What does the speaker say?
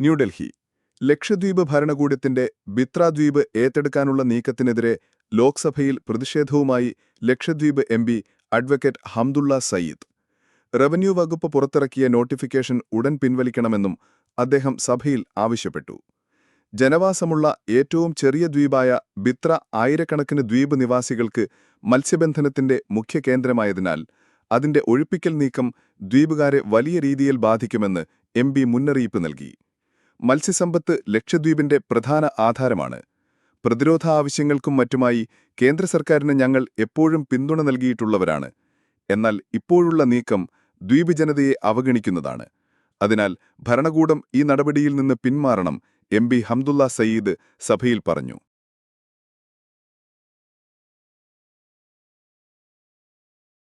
ന്യൂഡൽഹി. ലക്ഷദ്വീപ് ഭരണകൂടത്തിന്റെ ബിത്രാദ്വീപ് ഏറ്റെടുക്കാനുള്ള നീക്കത്തിനെതിരെ ലോക്സഭയിൽ പ്രതിഷേധവുമായി Lakshadweep M advocate Hamdullah Sayeed. Revenue വകുപ്പ് പുറത്തിറക്കിയ നോട്ടിഫിക്കേഷൻ ഉടൻ പിൻവലിക്കണമെന്നും അദ്ദേഹം സഭയിൽ ആവശ്യപ്പെട്ടു. ജനവാസമുള്ള ഏറ്റവും ചെറിയ ദ്വീപായ ബിത്ര ആയിരക്കണക്കിന് ദ്വീപ് നിവാസികൾക്ക് മത്സ്യബന്ധനത്തിന്റെ മുഖ്യ കേന്ദ്രമായതിനാൽ അതിന്റെ ഒഴിപ്പിക്കൽ നീക്കം ദ്വീപുകാരെ വലിയ രീതിയിൽ ബാധിക്കുമെന്ന് എം മുന്നറിയിപ്പ് നൽകി. മത്സ്യസമ്പത്ത് ലക്ഷദ്വീപിന്റെ പ്രധാന ആധാരമാണ്. പ്രതിരോധ ആവശ്യങ്ങൾക്കും മറ്റുമായി കേന്ദ്ര സർക്കാരിന് ഞങ്ങൾ എപ്പോഴും പിന്തുണ നൽകിയിട്ടുള്ളവരാണ്. എന്നാൽ ഇപ്പോഴുള്ള നീക്കം ദ്വീപ് ജനതയെ അവഗണിക്കുന്നതാണ്. അതിനാൽ ഭരണകൂടം ഈ നടപടിയിൽ നിന്ന് പിന്മാറണം എം പി ഹംദുള്ള സയീദ് സഭയിൽ പറഞ്ഞു.